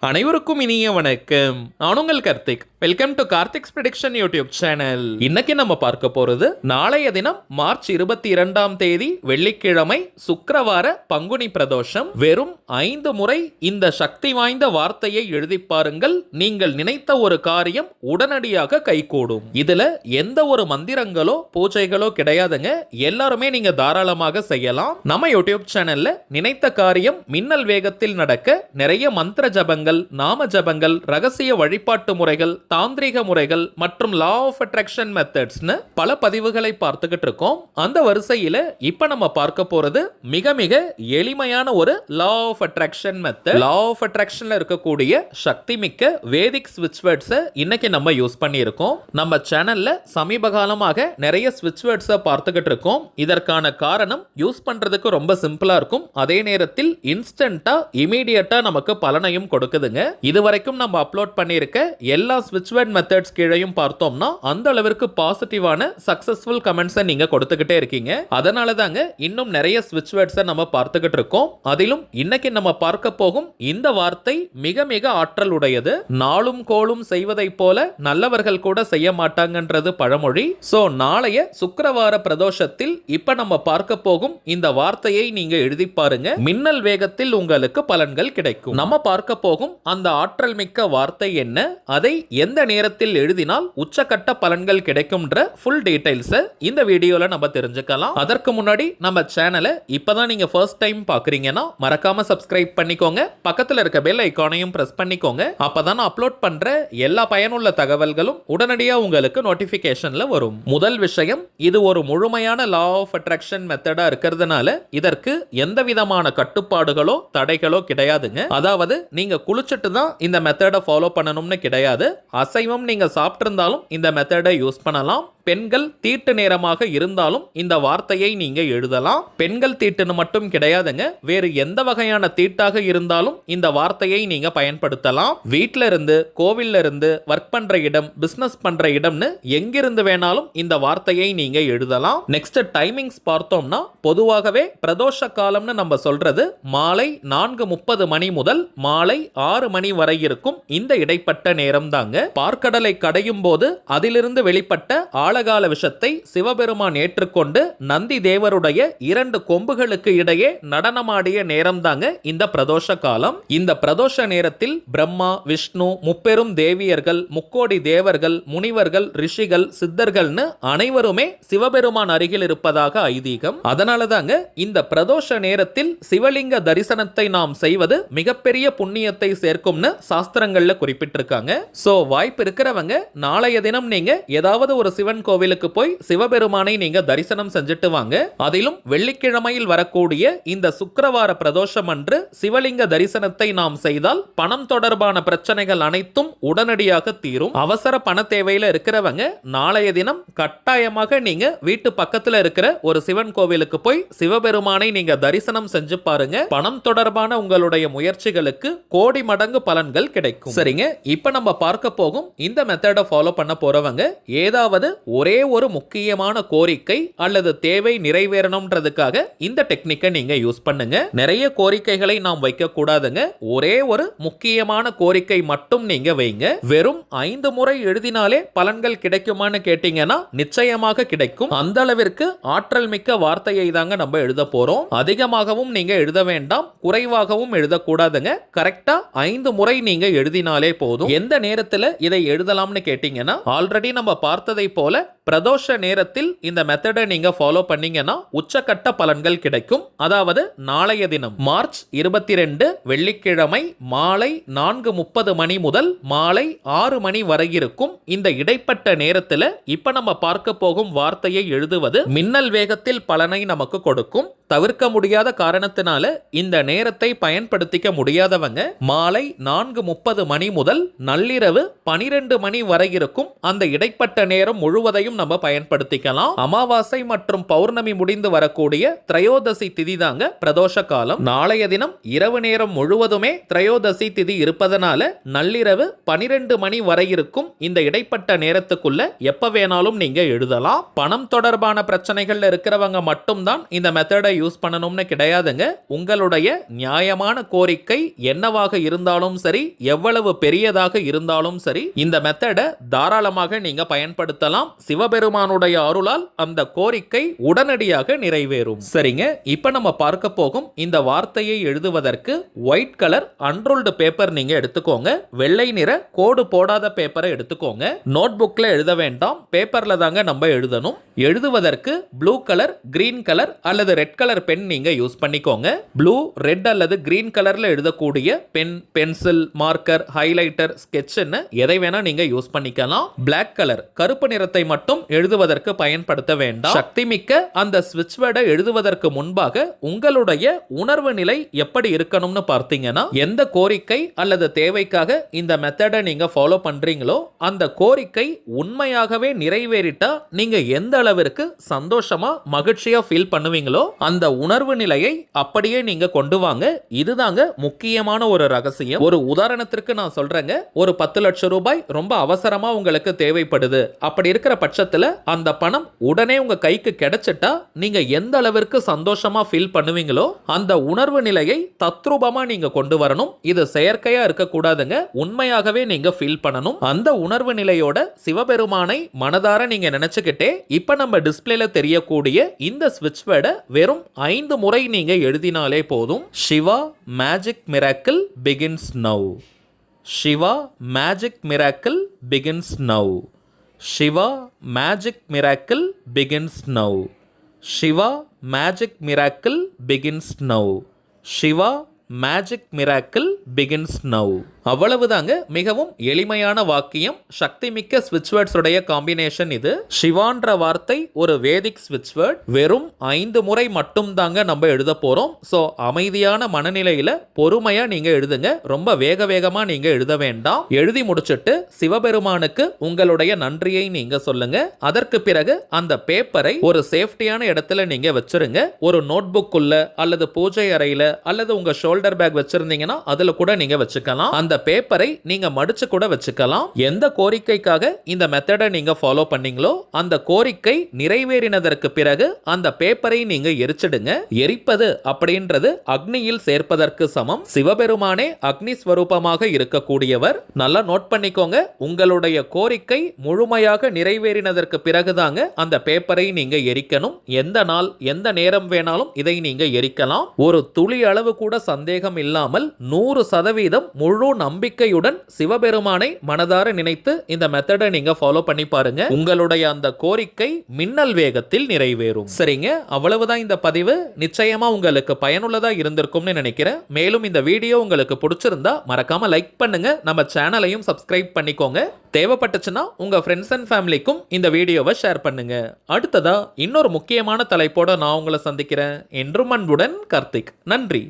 அனைவருக்கும் இனிய வணக்கம். நான் உங்கள் Karthik. Welcome to Karthik's prediction YouTube channel இன்னைக்கு நம்ம பார்க்க போறது நாளைய தினம் மார்ச் இருபத்தி இரண்டாம் தேதி வெள்ளிக்கிழமை சுக்கரவார பங்குனி பிரதோஷம். வெறும் ஐந்து முறை இந்த சக்தி வாய்ந்த வார்த்தையை எழுதி பாருங்கள். நீங்கள் நினைத்த ஒரு காரியம் உடனடியாக கைகூடும். இதுல எந்த ஒரு மந்திரங்களோ பூஜைகளோ கிடையாதுங்க. எல்லாருமே நீங்க தாராளமாக செய்யலாம். நம்ம யூடியூப் சேனல்ல நினைத்த காரியம் மின்னல் வேகத்தில் நடக்க நிறைய மந்திர ஜபங்கள் நாம ஜபங்கள் ரகசிய வழிபாட்டு முறைகள் தாந்திரிக முறைகள் மற்றும் லா ஆஃப் அட்ராக்ஷன் மெத்தட்ஸ்னு பல பதிவுகளை பார்த்துக்கிட்டு இருக்கோம் அந்த வரிசையில் இப்போ நம்ம பார்க்க போகிறது மிக மிக எளிமையான ஒரு law of attraction method law of அட்ராக்ஷனில் இருக்கக்கூடிய சக்தி மிக்க வேதிக் ஸ்விட்ச் வேர்ட்ஸை இன்னைக்கு நம்ம யூஸ் பண்ணியிருக்கோம். நம்ம சேனலில் சமீப காலமாக நிறைய ஸ்விட்ச் வேர்ட்ஸை பார்த்துக்கிட்டு இருக்கோம் இதற்கான காரணம் யூஸ் பண்ணுறதுக்கு ரொம்ப சிம்பிளாக இருக்கும். அதே நேரத்தில் இன்ஸ்டண்ட்டாக இமீடியட்டாக நமக்கு பலனையும் கொடுக்குதுங்க. இது வரைக்கும் நம்ம அப்லோட் பண்ணியிருக்க எல்லா ஸ்விட்ச் வேர்ட் மெத்தட்ஸ் கீழையும் பார்த்தோம்னா அந்த அளவிற்கு பாசிட்டிவான சக்சஸ்ஃபுல் கமெண்ட்ஸை நீங்க கொடுத்துக்கிட்டே இருக்கீங்க. அதனால தாங்க இன்னும் நிறைய ஸ்விட்ச் வேர்ட்ஸை நம்ம பார்த்துக்கிட்டு இருக்கோம். அதிலும் இன்னைக்கு நம்ம பார்க்க போகும் இந்த வார்த்தை மிக மிக ஆற்றல் உடையது. நாளும் கோளும் செய்வதைப் போல நல்லவர்கள் கூட செய்ய மாட்டாங்கன்றது பழமொழி. சோ நாளைய சுக்கரவார பிரதோஷத்தில் இப்ப நம்ம பார்க்க போகும் இந்த வார்த்தையை நீங்க எழுதி பாருங்க. மின்னல் வேகத்தில் உங்களுக்கு பலன்கள் கிடைக்கும். நம்ம பார்க்க போகும் அந்த ஆற்றல் மிக்க வார்த்தை என்ன? அதை எந்த எந்த நேரத்தில் எழுதினால் உச்சக்கட்ட பலன்கள் கிடைக்கும்ன்ற ஃபுல் டீடைல்ஸை இந்த வீடியோவில் நம்ம தெரிஞ்சுக்கலாம். அதற்கு முன்னாடி நம்ம சேனலை இப்பதான் நீங்கள் ஃபர்ஸ்ட் டைம் பார்க்குறீங்கன்னா மறக்காம சப்ஸ்கிரைப் பண்ணிக்கோங்க. பக்கத்தில் இருக்க பெல் ஐக்கானையும் ப்ரெஸ் பண்ணிக்கோங்க. அப்பதான் நான் அப்லோட் பண்ணுற எல்லா பயனுள்ள தகவல்களும் உடனடியாக உங்களுக்கு நோட்டிஃபிகேஷனில் வரும். முதல் விஷயம் இது ஒரு முழுமையான லா ஆஃப் அட்ராக்ஷன் மெத்தடாக இருக்கிறதுனால இதற்கு எந்த விதமான கட்டுப்பாடுகளோ தடைகளோ கிடையாதுங்க. அதாவது நீங்கள் குளிச்சுட்டு தான் இந்த மெத்தடை ஃபாலோ பண்ணணும்னு கிடையாது. அசைவம் நீங்கள் சாப்பிட்ருந்தாலும் இந்த மெத்தடை யூஸ் பண்ணலாம். பெண்கள் தீட்டு நேரமாக இருந்தாலும் இந்த வார்த்தையை நீங்க எழுதலாம். பெண்கள் தீட்டுன்னு மட்டும் கிடையாதுங்க. வேறு எந்த வகையான தீட்டாக இருந்தாலும் இந்த வார்த்தையை நீங்க பயன்படுத்தலாம். வீட்டில இருந்து கோவில்ல இருந்து ஒர்க் பண்ற இடம் பிசினஸ் பண்ற இடம்னு எங்கிருந்து வேணாலும் இந்த வார்த்தையை நீங்க எழுதலாம். நெக்ஸ்ட் டைமிங்ஸ் பார்த்தோம்னா பொதுவாகவே பிரதோஷ காலம்னு நம்ம சொல்றது மாலை நான்கு முப்பது மணி முதல் மாலை ஆறு மணி வரை இருக்கும் இந்த இடைப்பட்ட நேரம் தாங்க பார்க்கடலை கடையும் போது அதிலிருந்து வெளிப்பட்ட ஆழ கால விஷத்தை சிவபெருமான் ஏற்றுக்கொண்டு நந்தி தேவருடைய இரண்டு கொம்புகளுக்கு இடையே நடனமாடிய நேரம் தாங்க இந்த பிரதோஷ காலம். இந்த பிரதோஷ நேரத்தில் பிரம்மா விஷ்ணு முப்பெரும் தேவியர்கள் முக்கோடி தேவர்கள் முனிவர்கள் ரிஷிகள் சித்தர்கள்னு அனைவருமே சிவபெருமான் அருகில் இருப்பதாக ஐதீகம். அதனால தாங்க இந்த பிரதோஷ நேரத்தில் சிவலிங்க தரிசனத்தை நாம் செய்வது மிகப்பெரிய புண்ணியத்தை சேர்க்கும்னு சாஸ்திரங்கள்ல குறிப்பிட்டிருக்காங்க. சோ வாய்ப்பு இருக்கிறவங்க நாளைய தினம் நீங்க ஏதாவது ஒரு சிவன் கோவிலுக்கு போய் சிவபெருமானை நீங்க தரிசனம் செஞ்சுட்டு வாங்க. அதிலும் வெள்ளிக்கிழமையில் வரக்கூடிய இந்த சுக்கிரவார பிரதோஷம் அன்று சிவலிங்க தரிசனத்தை நாம் செய்தால் பணம் தொடர்பான பிரச்சனைகள் அனைத்தும் உடனடியாக தீரும். அவசர பண தேவையில இருக்கிறவங்க நாளைய தினம் கட்டாயமாக நீங்க வீட்டு பக்கத்துல இருக்கிற ஒரு சிவன் கோவிலுக்கு போய் சிவபெருமானை நீங்க தரிசனம் செஞ்சு பாருங்க. பணம் தொடர்பான உங்களுடைய முயற்சிகளுக்கு கோடி மடங்கு பலன்கள் கிடைக்கும். சரிங்க? இப்ப நம்ம பார்க்க போகும் இந்த மெத்தடை ஃபாலோ பண்ண போறவங்க ஏதாவது ஒரே ஒரு முக்கியமான கோரிக்கை அல்லது தேவை நிறைவேறணும்ன்றதுக்காக இந்த டெக்னிக்கை நீங்க யூஸ் பண்ணுங்க. நிறைய கோரிக்கைகளை நாம் வைக்க கூடாதுங்க ஒரே ஒரு முக்கியமான கோரிக்கை மட்டும் நீங்க வைங்க. வெறும் ஐந்து முறை எழுதினாலே பலன்கள் கிடைக்குமான்னு கேட்டீங்கன்னா நிச்சயமாக கிடைக்கும். அந்த அளவிற்கு ஆற்றல் மிக்க வார்த்தையை தாங்க நம்ம எழுத போறோம். அதிகமாகவும் நீங்க எழுத வேண்டாம். குறைவாகவும் எழுதக்கூடாதுங்க. கரெக்டா ஐந்து முறை நீங்க எழுதினாலே போதும். எந்த நேரத்துல இதை எழுதலாம்னு கேட்டீங்கன்னா ஆல்ரெடி நம்ம பார்த்ததை போல பிரதோஷ நேரத்தில் இந்த மெத்தடை நீங்க ஃபாலோ பண்ணீங்கன்னா உச்சக்கட்ட பலன்கள் கிடைக்கும். அதாவது நாளைய தினம் மார்ச் இருபத்தி ரெண்டு வெள்ளிக்கிழமை மாலை நான்கு முப்பது மணி முதல் மாலை ஆறு மணி வரை இருக்கும். இந்த இடைப்பட்ட நேரத்துல இப்ப நம்ம பார்க்க போகும் வார்த்தையை எழுதுவது மின்னல் வேகத்தில் பலனை நமக்கு கொடுக்கும். தவிர்க்க முடியாத காரணத்தினால இந்த நேரத்தை பயன்படுத்திக்க முடியாதவங்க மாலை நான்கு முப்பது மணி முதல் நள்ளிரவு பனிரெண்டு மணி வரை இருக்கும். அந்த இடைப்பட்ட நேரம் முழுவதும் முழுவதையும் நம்ம பயன்படுத்திக்கலாம். அமாவாசை மற்றும் பௌர்ணமி முடிந்து வரக்கூடிய திரையோதசி திதி தாங்க பிரதோஷ காலம். நாளைய தினம் இரவு நேரம் முழுவதுமே திரையோதசி திதி இருப்பதனால நள்ளிரவு பனிரெண்டு மணி வரை இருக்கும் இந்த இடைப்பட்ட நேரத்துக்குள்ள எப்ப வேணாலும் நீங்க எழுதலாம். பணம் தொடர்பான பிரச்சனைகள்ல இருக்கிறவங்க மட்டும்தான் இந்த மெத்தடை யூஸ் பண்ணணும்னு கிடையாதுங்க. உங்களுடைய நியாயமான கோரிக்கை என்னவாக இருந்தாலும் சரி எவ்வளவு பெரியதாக இருந்தாலும் சரி இந்த மெத்தடை தாராளமாக நீங்க பயன்படுத்தலாம். சிவபெருமானுடைய அருளால் அந்த கோரிக்கை உடனடியாக நிறைவேறும். சரிங்க இப்ப நம்ம பார்க்க போகும் இந்த வார்த்தையை எழுதுவதற்கு ஒயிட் கலர் அன்ரோல்டு பேப்பர் நீங்க எடுத்துக்கோங்க. வெள்ளை நிற கோடு போடாத பேப்பரை எடுத்துக்கோங்க. நோட் புக்ல எழுத வேண்டாம் பேப்பர்ல தாங்க நம்ம எழுதணும். எழுதுவதற்கு ப்ளூ கலர் கிரீன் கலர் அல்லது ரெட் கலர் பென் நீங்க யூஸ் பண்ணிக்கோங்க. ப்ளூ ரெட் அல்லது கிரீன் கலர்ல எழுதக்கூடிய pen pencil marker highlighter sketch எதை வேணா நீங்க யூஸ் பண்ணிக்கலாம். பிளாக் கலர் கருப்பு நிறத்தை மட்டும் எழுதுவதற்கு பயன்படுத்த வேண்டாம். சக்தி மிக்க அந்த ஸ்விட்ச் வேர்டை எழுதுவதற்கு முன்பாக உங்களுடைய உணர்வு நிலை எப்படி இருக்கணும்னு பார்த்தீங்கன்னா எந்த கோரிக்கை அல்லது தேவைக்காக இந்த மெத்தடை நீங்க ஃபாலோ பண்றீங்களோ அந்த கோரிக்கை உண்மையாகவே நிறைவேறிட்டா நீங்க எந்த அளவிற்கு சந்தோஷமா மகிழ்ச்சியா ஃபீல் பண்ணுவீங்களோ அந்த உணர்வு நிலையை அப்படியே நீங்க கொண்டு வாங்க. இதுதாங்க முக்கியமான ஒரு ரகசியம். ஒரு உதாரணத்திற்கு நான் சொல்றேங்க. ஒரு பத்து லட்சம் ரூபாய் ரொம்ப அவசரமா உங்களுக்கு தேவைப்படுது. அப்படி இருக்கிற பட்சத்தில் அந்த பணம் உடனே உங்க கைக்கு கிடைச்சிட்டா நீங்க எந்த அளவிற்கு சந்தோஷமா ஃபீல் பண்ணுவீங்களோ அந்த உணர்வு நிலையை தத்ரூபமா நீங்க கொண்டு வரணும். இது செயற்கையா இருக்கக்கூடாதுங்க. உண்மையாகவே நீங்க ஃபீல் பண்ணணும். அந்த உணர்வு நிலையோட சிவபெருமானை மனதார நீங்க நினைச்சுக்கிட்டே இப்ப நம்ம டிஸ்பிளேல தெரியக்கூடிய இந்த ஸ்விட்ச் வேர்டை வெறும் ஐந்து முறை நீங்க எழுதினாலே போதும். Shiva magic miracle begins now Shiva magic miracle begins now Shiva magic miracle begins now. Shiva magic miracle begins now. Shiva magic miracle begins now அவ்வளவுதாங்க மிகவும் எளிமையான வாக்கியம் சக்தி மிக்க ஸ்விட்ச் உடைய காம்பினேஷன் இது. சிவான்ற வார்த்தை ஒரு வேதிக் ஸ்விட்ச் வேர்ட் வெறும் ஐந்து முறை மட்டும் தாங்க நம்ம எழுத போறோம். ஸோ அமைதியான மனநிலையில பொறுமையா நீங்க எழுதுங்க. ரொம்ப வேக வேகமா நீங்க எழுத வேண்டாம். எழுதி முடிச்சிட்டு சிவபெருமானுக்கு உங்களுடைய நன்றியை நீங்க சொல்லுங்க. அதற்கு பிறகு அந்த பேப்பரை ஒரு சேஃப்டியான இடத்துல நீங்க வச்சிருங்க. ஒரு நோட்புக்குள்ள அல்லது பூஜை அறையில அல்லது உங்க ஷோல்டர் பேக் வச்சிருந்தீங்கன்னா அதுல கூட நீங்க வச்சுக்கலாம். அந்த பேப்பரை நீங்க மடிச்சு கூட வச்சுக்கலாம். எந்த கோரிக்கைக்காக இந்த மெத்தடை நீங்க ஃபாலோ பண்ணீங்களோ அந்த கோரிக்கை நிறைவேறினதற்கு பிறகு அந்த பேப்பரை நீங்க எரிச்சிடுங்க. எரிப்பது அப்படின்றது அக்னியில் சேர்ப்பதற்கு சமம். சிவபெருமானே அக்னி ஸ்வரூபமாக இருக்கக்கூடியவர். நல்லா நோட் பண்ணிக்கோங்க. உங்களுடைய கோரிக்கை முழுமையாக நிறைவேறினதற்கு பிறகுதாங்க அந்த பேப்பரை நீங்க எரிக்கணும். எந்த நாள் எந்த நேரம் வேணாலும் இதை நீங்க எரிக்கலாம். ஒரு துளி அளவு கூட சந்தேகம் இல்லாமல் நூறு சதவீதம் முழு நம்பிக்கையுடன் சிவபெருமானை மனதார நினைத்து இந்த மெத்தடை நீங்க ஃபாலோ பண்ணி பாருங்க. உங்களுடைய அந்த கோரிக்கை மின்னல் வேகத்தில் நிறைவேறும். சரிங்க? அவ்வளவுதான் இந்த பதிவு. நிச்சயமா உங்களுக்கு பயனுள்ளதா இருந்திருக்கும்னு நினைக்கிறேன். மேலும் இந்த வீடியோ உங்களுக்கு பிடிச்சிருந்தா மறக்காம லைக் பண்ணுங்க. நம்ம சேனலையும் சப்ஸ்கிரைப் பண்ணிக்கோங்க. தேவைப்பட்டுச்சுன்னா உங்க ஃப்ரெண்ட்ஸ் அண்ட் ஃபேமிலிக்கும் இந்த வீடியோவை ஷேர் பண்ணுங்க. அடுத்ததா இன்னொரு முக்கியமான தலைப்போட நான் உங்களை சந்திக்கிறேன். என்றும் அன்புடன் கார்த்திக். நன்றி.